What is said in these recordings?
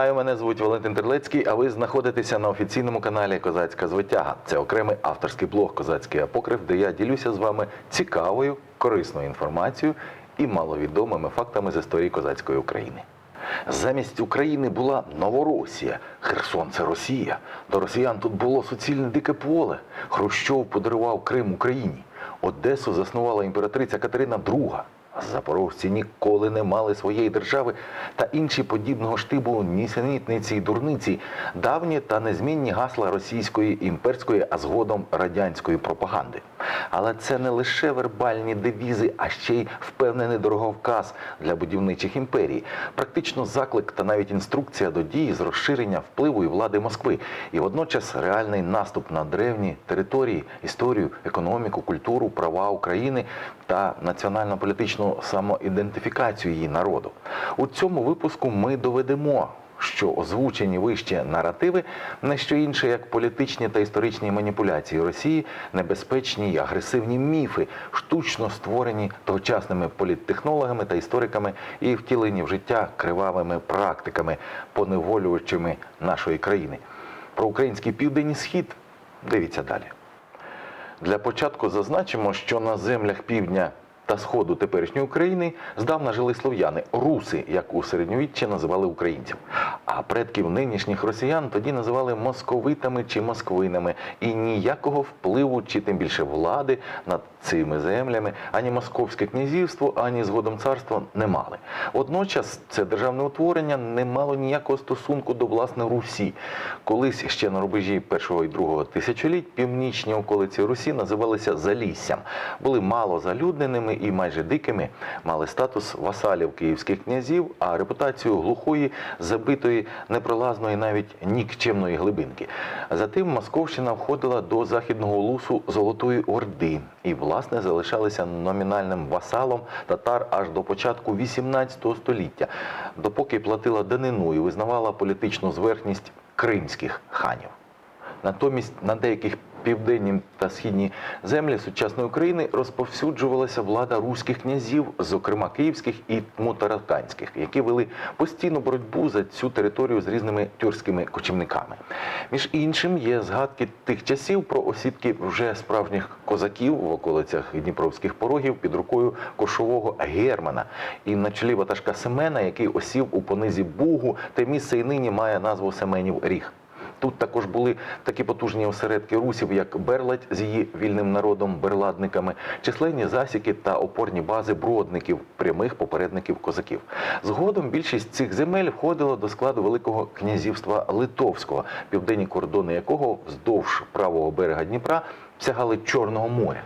Вітаю, мене звуть Валентин Терлецький, а ви знаходитеся на офіційному каналі Козацька звитяга. Це окремий авторський блог Козацький апокриф, де я ділюся з вами цікавою, корисною інформацією і маловідомими фактами з історії козацької України. Замість України була Новоросія, Херсон це Росія. До росіян тут було суцільне дике поле. Хрущов подарував Крим Україні. Одесу заснувала імператриця Катерина II. Запорожці ніколи не мали своєї держави та інші подібного штибу нісенітниці й дурниці, давні та незмінні гасла російської імперської, а згодом радянської пропаганди. Але це не лише вербальні девізи, а ще й впевнений дороговказ для будівничих імперій, практично заклик та навіть інструкція до дії з розширення впливу і влади Москви, і водночас реальний наступ на древні території, історію, економіку, культуру, права України та національно-політичну самоідентифікацію її народу. У цьому випуску ми доведемо. Що озвучені вище наративи не що інше, як політичні та історичні маніпуляції Росії, небезпечні й агресивні міфи, штучно створені тогочасними політтехнологами та істориками і втілені в життя кривавими практиками, поневолювачами нашої країни. Про український південний схід дивіться далі. Для початку зазначимо, що на землях півдня та сходу теперішньої України здавна жили слов'яни, руси, як у середньовіччі називали українців. А предків нинішніх росіян тоді називали московитами чи москвинами, і ніякого впливу, чи тим більше влади над цими землями ані московське князівство, ані згодом царство не мали. Водночас це державне утворення не мало ніякого стосунку до власне Русі. Колись ще на рубежі першого і другого тисячоліть північні околиці Русі називалися Заліссям, були мало залюдненими і майже дикими, мали статус васалів київських князів, а репутацію глухої, забитої, непролазної, навіть нікчемної глибинки. Затим Московщина входила до західного лусу Золотої Орди і, власне, залишалися номінальним васалом татар аж до початку 18 століття, допоки платила данину і визнавала політичну зверхність кримських ханів. Натомість на деяких південні та східні землі сучасної України розповсюджувалася влада руських князів, зокрема київських і мутараканських, які вели постійну боротьбу за цю територію з різними тюркськими кочівниками. Між іншим, є згадки тих часів про осідки вже справжніх козаків в околицях Дніпровських порогів під рукою кошового Германа і на чолі ватажка Семена, який осів у понизі Бугу, те місце і нині має назву Семенів Ріг. Тут також були такі потужні осередки русів, як Берладь з її вільним народом, берладниками, численні засіки та опорні бази бродників, прямих попередників козаків. Згодом більшість цих земель входила до складу Великого князівства Литовського, південні кордони якого вздовж правого берега Дніпра сягали Чорного моря.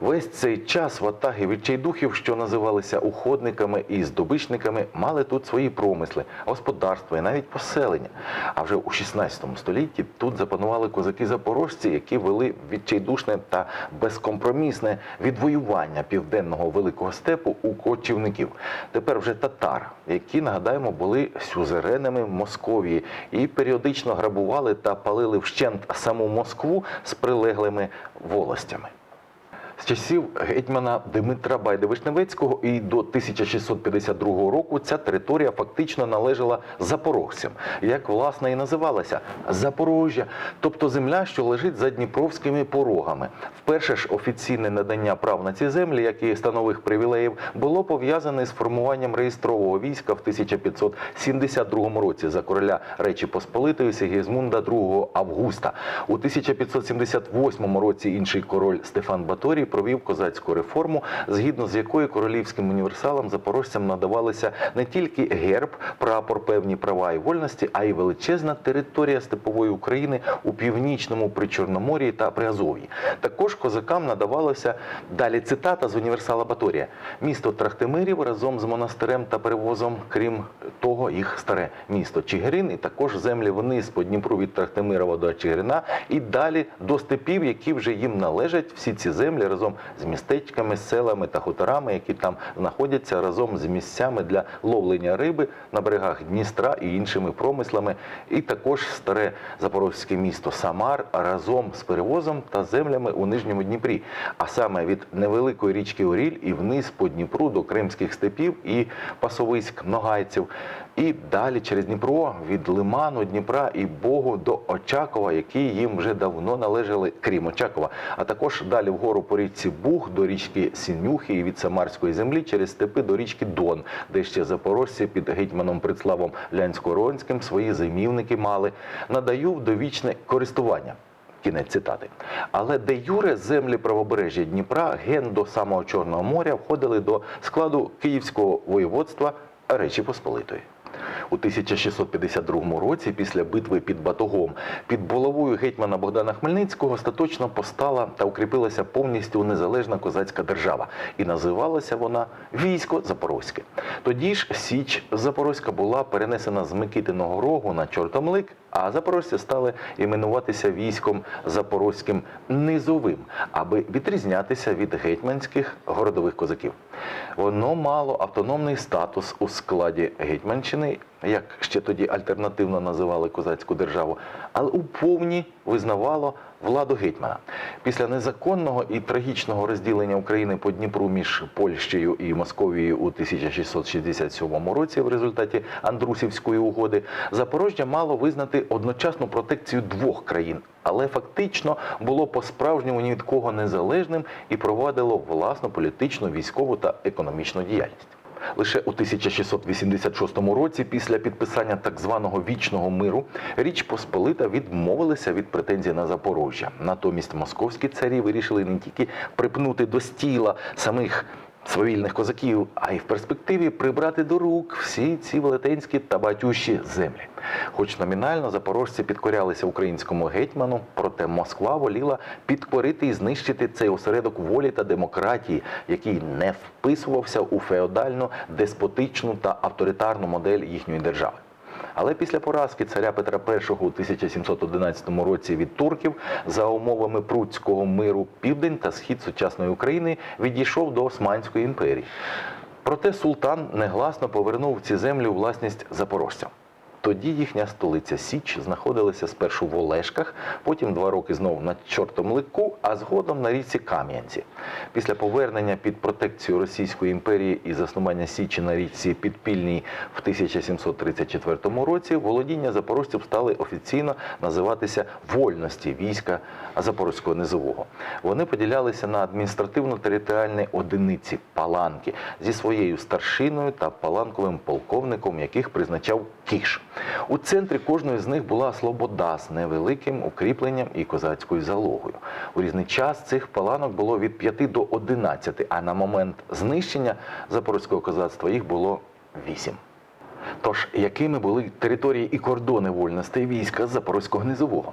Весь цей час ватаги відчайдухів, що називалися уходниками і здобичниками, мали тут свої промисли, господарства і навіть поселення. А вже у 16 столітті тут запанували козаки-запорожці, які вели відчайдушне та безкомпромісне відвоювання південного великого степу у кочівників. Тепер вже татар, які нагадаємо були сюзеренами Московії і періодично грабували та палили вщент саму Москву з прилеглими волостями. З часів гетьмана Дмитра Байда-Вишневецького і до 1652 року ця територія фактично належала запорожцям, як власне і називалася Запорожжя, тобто земля, що лежить за дніпровськими порогами. Вперше ж офіційне надання прав на ці землі, як і станових привілеїв, було пов'язане з формуванням реєстрового війська в 1572 році за короля Речі Посполитої Сигізмунда II Августа. У 1578 році інший король Стефан Баторій провів козацьку реформу, згідно з якою королівським універсалам запорожцям надавалися не тільки герб, прапор, певні права і вольності, а й величезна територія степової України у північному Причорномор'ї та Приазов'ї. Також козакам надавалося далі цитата з універсала Баторія: місто Трахтимирів разом з монастирем та перевозом, крім того, їх старе місто Чигирин, і також землі вниз по Дніпру від Трахтимирова до Чигирина, і далі до степів, які вже їм належать. Всі ці землі разом з містечками, селами та хуторами, які там знаходяться разом з місцями для ловлення риби на берегах Дністра і іншими промислами, і також старе запорозьке місто Самар разом з перевозом та землями у нижньому Дніпрі, а саме від невеликої річки Оріль і вниз по Дніпру до Кримських степів і пасовиськ Ногайців. І далі через Дніпро від Лиману, Дніпра і Богу до Очакова, які їм вже давно належали, крім Очакова, а також далі вгору по річці Буг до річки Сінюхи і від Самарської землі через степи до річки Дон, де ще запорожці під гетьманом Прицлавом Лянсько-Ронським свої зимівники мали, надаю довічне користування. Кінець цитати. Але де Юре землі правобережжя Дніпра ген до самого Чорного моря входили до складу Київського воєводства Речі Посполитої. У 1652 році, після битви під Батогом, під булавою гетьмана Богдана Хмельницького остаточно постала та укріпилася повністю незалежна козацька держава, і називалася вона Військо Запорозьке. Тоді ж Січ Запорозька була перенесена з Микитиного рогу на Чортомлик, а запорожці стали іменуватися військом Запорозьким низовим, аби відрізнятися від гетьманських городових козаків. Воно мало автономний статус у складі Гетьманщини, як ще тоді альтернативно називали козацьку державу, але у повні визнавало владу гетьмана. Після незаконного і трагічного розділення України по Дніпру між Польщею і Московією у 1667 році в результаті Андрусівської угоди Запорожжя мало визнати одночасну протекцію двох країн, але фактично було по-справжньому ні від кого незалежним і провадило власну політичну, військову та економічну діяльність. Лише у 1686 році, після підписання так званого вічного миру, Річ Посполита відмовилася від претензій на Запорожжя. Натомість московські царі вирішили не тільки припнути до стіла самих свавільних козаків, а й в перспективі прибрати до рук всі ці велетенські та батющі землі. Хоч номінально запорожці підкорялися українському гетьману, проте Москва воліла підкорити і знищити цей осередок волі та демократії, який не вписувався у феодальну, деспотичну та авторитарну модель їхньої держави. Але після поразки царя Петра І у 1711 році від турків за умовами Пруцького миру південь та схід сучасної України відійшов до Османської імперії. Проте султан негласно повернув ці землі у власність запорожцям. Тоді їхня столиця Січ знаходилася спершу в Олешках, потім два роки знову на Чортомлику, а згодом на річці Кам'янці. Після повернення під протекцію Російської імперії і заснування Січі на річці Підпільній в 1734 році володіння запорожців стали офіційно називатися вольності війська Запорозького низового. Вони поділялися на адміністративно-територіальні одиниці паланки зі своєю старшиною та паланковим полковником, яких призначав кіш. У центрі кожної з них була слобода з невеликим укріпленням і козацькою залогою. У різний час цих паланок було від 5 до 11, а на момент знищення запорозького козацтва їх було 8. Тож, якими були території і кордони вольностей війська Запорозького низового?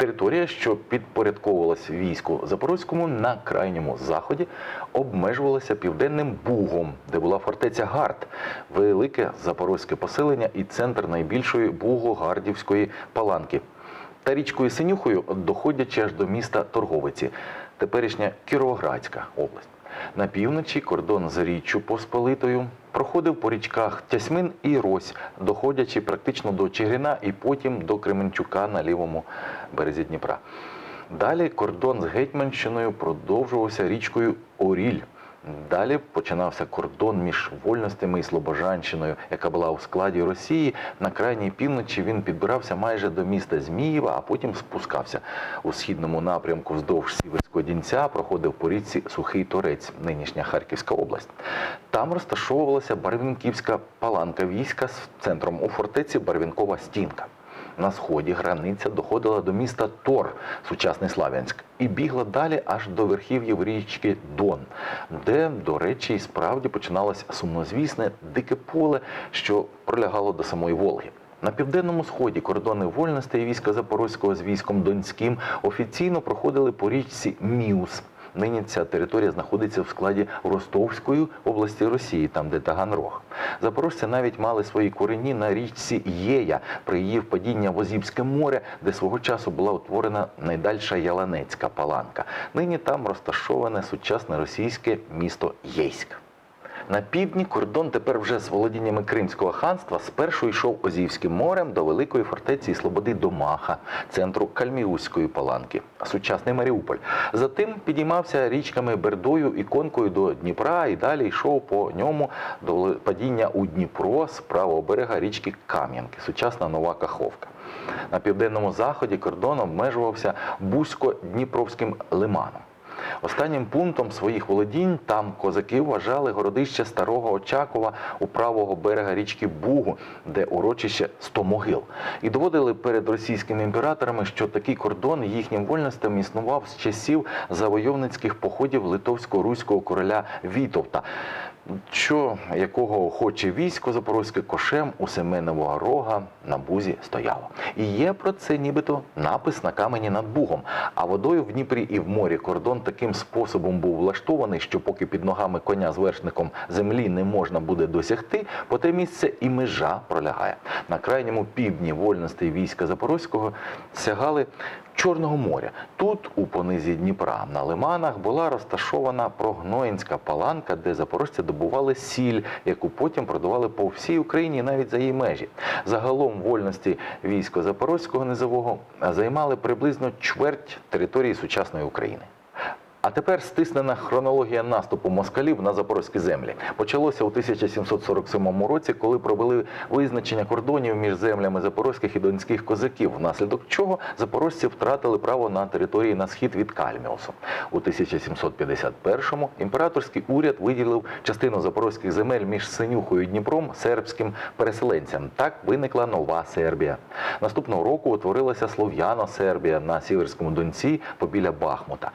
Територія, що підпорядковувалась війську Запорозькому на крайньому заході, обмежувалася південним Бугом, де була фортеця Гард, велике запорозьке поселення і центр найбільшої Буго-Гардівської паланки. Та річкою Синюхою, доходячи аж до міста Торговиці, теперішня Кіровоградська область. На півночі кордон з Річчю Посполитою проходив по річках Тясмин і Рось, доходячи практично до Чигирина і потім до Кременчука на лівому березі Дніпра. Далі кордон з Гетьманщиною продовжувався річкою Оріль. Далі починався кордон між вольностями і Слобожанщиною, яка була у складі Росії. На крайній півночі він підбирався майже до міста Змієва, а потім спускався у східному напрямку вздовж Сіверського Дінця, проходив по річці Сухий Торець, нинішня Харківська область. Там розташовувалася Барвінківська паланка війська з центром у фортеці Барвінкова Стінка. На сході границя доходила до міста Тор, сучасний Славянськ, і бігла далі аж до верхів'їв річки Дон, де, до речі, і справді починалось сумнозвісне дике поле, що пролягало до самої Волги. На південному сході кордони вольностей війська Запорозького з військом Донським офіційно проходили по річці Міус. Нині ця територія знаходиться в складі Ростовської області Росії, там де Таганрог. Запорожці навіть мали свої корені на річці Єя при її впадіння в Озібське море, де свого часу була утворена найдальша Яланецька паланка. Нині там розташоване сучасне російське місто Єйськ. На півдні кордон тепер вже з володіннями Кримського ханства спершу йшов Озівським морем до великої фортеці і Слободи Домаха, центру Кальміуської паланки, сучасний Маріуполь. Затим підіймався річками Бердою і Конкою до Дніпра і далі йшов по ньому до падіння у Дніпро з правого берега річки Кам'янки, сучасна Нова Каховка. На південному заході кордон обмежувався Бузько-Дніпровським лиманом. Останнім пунктом своїх володінь там козаки вважали городище старого Очакова у правого берега річки Бугу, де урочище 100 могил, і доводили перед російськими імператорами, що такий кордон їхнім вольностям існував з часів завойовницьких походів литовсько-руського короля Вітовта. Що якого хоче військо запорозьке кошем у Семенового рога на бузі стояло. І є про це нібито напис на камені над Бугом. А водою в Дніпрі і в морі кордон таким способом був влаштований, що поки під ногами коня з вершником землі не можна буде досягти, по те місце і межа пролягає. На крайньому півдні вольностей війська Запорозького сягали Чорного моря. Тут, у понизі Дніпра, на лиманах була розташована прогноїнська паланка, де запорожці добували сіль, яку потім продавали по всій Україні, навіть за її межі. Загалом вольності військо Запорозького низового займали приблизно чверть території сучасної України. А тепер стиснена хронологія наступу москалів на запорозькі землі. Почалося у 1747 році, коли провели визначення кордонів між землями запорозьких і донських козаків, внаслідок чого запорожці втратили право на території на схід від Кальміусу. У 1751-му імператорський уряд виділив частину запорозьких земель між Синюхою і Дніпром сербським переселенцям. Так виникла нова Сербія. Наступного року утворилася Слов'яно-Сербія на Сіверському Донці побіля Бахмута.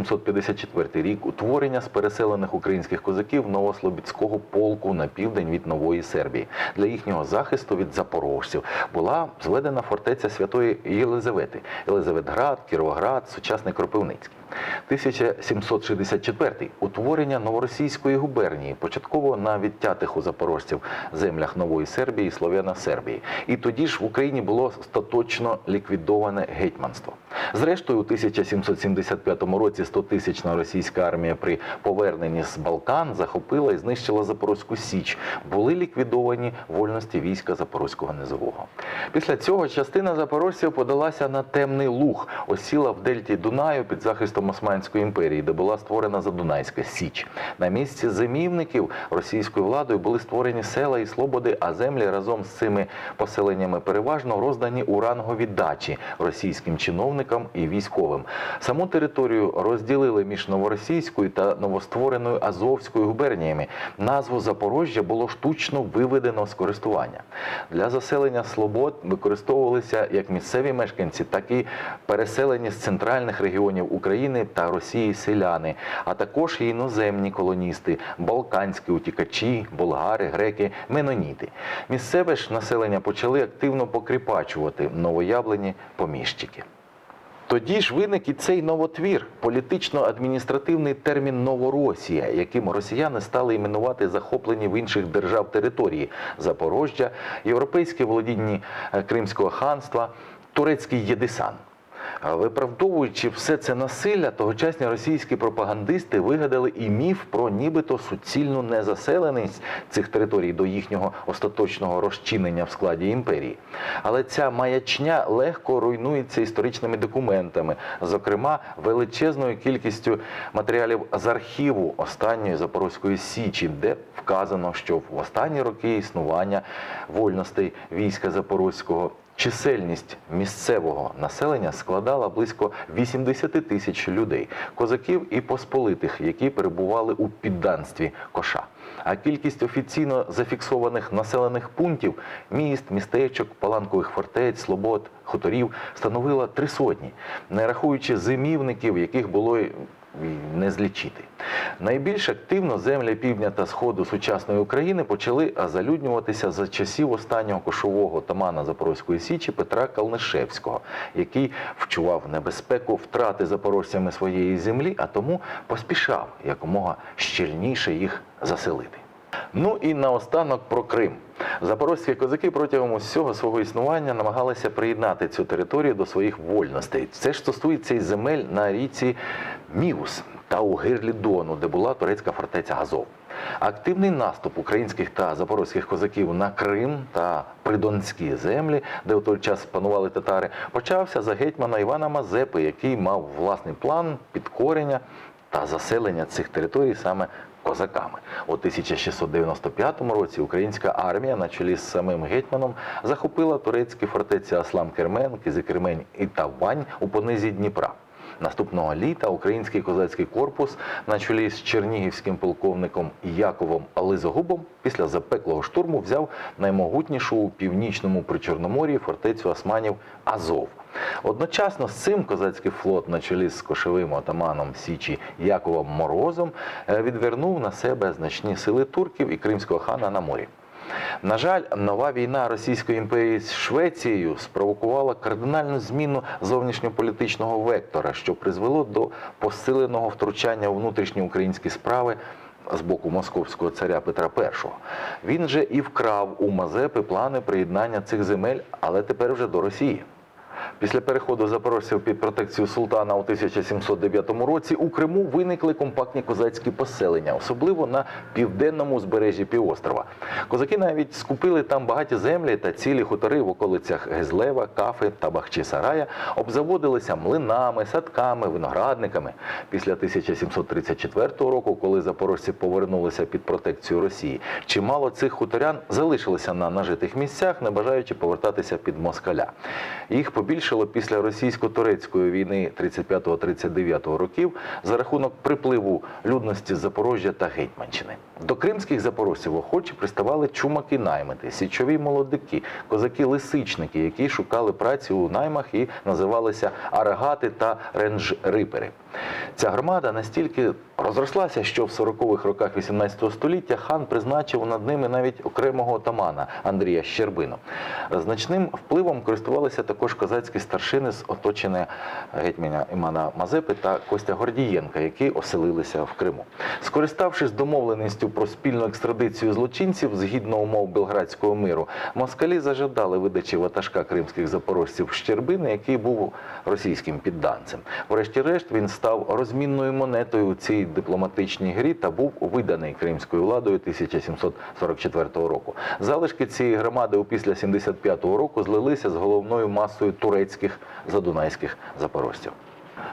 1754 рік утворення з переселених українських козаків Новослобідського полку на південь від Нової Сербії. Для їхнього захисту від запорожців була зведена фортеця Святої Єлизавети, Єлизаветград, Кіровоград, сучасний Кропивницький. 1764 утворення новоросійської губернії, початково на відтятих у запорожців землях Нової Сербії і Слов'яно-Сербії. І тоді ж в Україні було остаточно ліквідоване гетьманство. Зрештою, у 1775 році 100-тисячна російська армія при поверненні з Балкан захопила і знищила Запорозьку Січ. Були ліквідовані вольності війська Запорозького низового. Після цього частина запорожців подалася на темний луг, осіла в дельті Дунаю під захистом Османської імперії, де була створена Задунайська Січ. На місці зимівників російською владою були створені села і слободи, а землі разом з цими поселеннями переважно роздані у рангові дачі російським чиновникам і військовим. Саму територію розділили між новоросійською та новоствореною Азовською губерніями. Назву Запорожжя було штучно виведено з користування. Для заселення слобод використовувалися як місцеві мешканці, так і переселені з центральних регіонів України та Росії селяни, а також і іноземні колоністи, балканські утікачі, болгари, греки, меноніти. Місцеве ж населення почали активно покріпачувати новоявлені поміщики. Тоді ж виник і цей новотвір, політично-адміністративний термін Новоросія, яким росіяни стали іменувати захоплені в інших держав території Запорожжя, європейське володіння е, Кримського ханства, турецький Єдисан. Виправдовуючи все це насилля, тогочасні російські пропагандисти вигадали і міф про нібито суцільну незаселеність цих територій до їхнього остаточного розчинення в складі імперії. Але ця маячня легко руйнується історичними документами, зокрема величезною кількістю матеріалів з архіву останньої Запорозької Січі, де вказано, що в останні роки існування вольностей війська Запорозького Чисельність місцевого населення складала близько 80 тисяч людей, козаків і посполитих, які перебували у підданстві коша. А кількість офіційно зафіксованих населених пунктів міст, містечок, паланкових фортець, слобод, хуторів становила три сотні, не рахуючи зимівників, яких було не злічити. Найбільш активно землі півдня та сходу сучасної України почали залюднюватися за часів останнього кошового тамана Запорозької січі Петра Калнишевського, який вчував небезпеку втрати запорожцями своєї землі, а тому поспішав якомога щільніше їх заселити. Ну і наостанок про Крим. Запорозькі козаки протягом усього свого існування намагалися приєднати цю територію до своїх вольностей. Це ж стосується і земель на річці Міус та у гирлі Дону, де була турецька фортеця Газов. Активний наступ українських та запорозьких козаків на Крим та придонські землі, де у той час панували татари, почався за гетьмана Івана Мазепи, який мав власний план підкорення та заселення цих територій саме козаками. У 1695 році українська армія на чолі з самим гетьманом захопила турецькі фортеці Аслам Кермен, Кизикермень і Тавань у понизі Дніпра. Наступного літа український козацький корпус на чолі з чернігівським полковником Яковом Лизогубом після запеклого штурму взяв наймогутнішу у північному причорномор'ї фортецю османів Азов. Одночасно з цим козацький флот на чолі з кошовим отаманом Січі Яковом Морозом е, відвернув на себе значні сили турків і кримського хана на морі. На жаль, нова війна Російської імперії з Швецією спровокувала кардинальну зміну зовнішньополітичного вектора, що призвело до посиленого втручання у внутрішні українські справи з боку московського царя Петра І. Він же і вкрав у Мазепи плани приєднання цих земель, але тепер вже до Росії. Після переходу запорожців під протекцію султана у 1709 році у Криму виникли компактні козацькі поселення, особливо на південному узбережжі півострова. Козаки навіть скупили там багаті землі та цілі хутори в околицях Гезлева, Кафи та Бахчисарая, обзаводилися млинами, садками, виноградниками. Після 1734 року, коли запорожці повернулися під протекцію Росії, чимало цих хуторян залишилися на нажитих місцях, не бажаючи повертатися під москаля. Їх побільшало після російсько-турецької війни 35-39 років за рахунок припливу людності Запорожжя та Гетьманщини. До кримських запорожців охочі приставали чумаки-наймити, січові молодики, козаки-лисичники, які шукали праці у наймах і називалися арагати та ренж-рипери. Ця громада настільки розрослася, що в 40-х роках 18 століття хан призначив над ними навіть окремого отамана Андрія Щербину. Значним впливом користувалися також козацькі старшини з оточення гетьманя Імана Мазепи та Костя Гордієнка, які оселилися в Криму. Скориставшись домовленістю про спільну екстрадицію злочинців згідно умов Белградського миру, москалі зажадали видачі ватажка кримських запорожців Щербини, який був російським підданцем. Врешті-решт він став розмінною монетою у цій дипломатичній грі та був виданий кримською владою 1744 року. Залишки цієї громади у після 75-го року злилися з головною масою турецьких задунайських запорожців.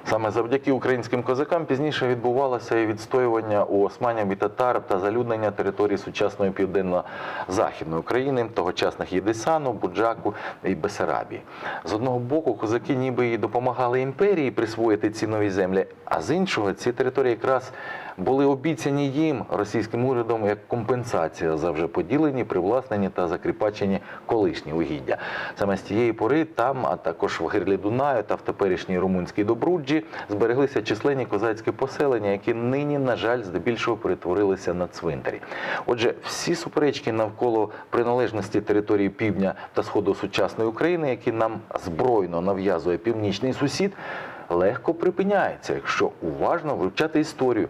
Саме завдяки українським козакам пізніше відбувалося і відстоювання у османів і татар та залюднення території сучасної південно-західної України, тогочасних Єдисану, Буджаку і Бесарабії. З одного боку, козаки ніби і допомагали імперії присвоїти ці нові землі, а з іншого ці території якраз були обіцяні їм російським урядом як компенсація за вже поділені, привласнені та закріпачені колишні угіддя. Саме з тієї пори там, а також в гирлі Дунаю та в теперішній румунській Добруджі збереглися численні козацькі поселення, які нині, на жаль, здебільшого перетворилися на цвинтарі. Отже, всі суперечки навколо приналежності території півдня та сходу сучасної України, які нам збройно нав'язує північний сусід легко припиняється, якщо уважно вивчати історію.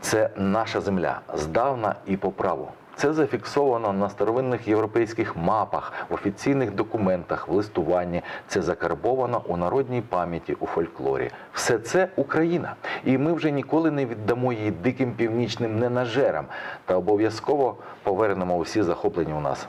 Це наша земля здавна і по праву. Це зафіксовано на старовинних європейських мапах, в офіційних документах, в листуванні. Це закарбовано у народній пам'яті, у фольклорі. Все це Україна, і ми вже ніколи не віддамо її диким північним ненажерам та обов'язково повернемо усі захоплені у нас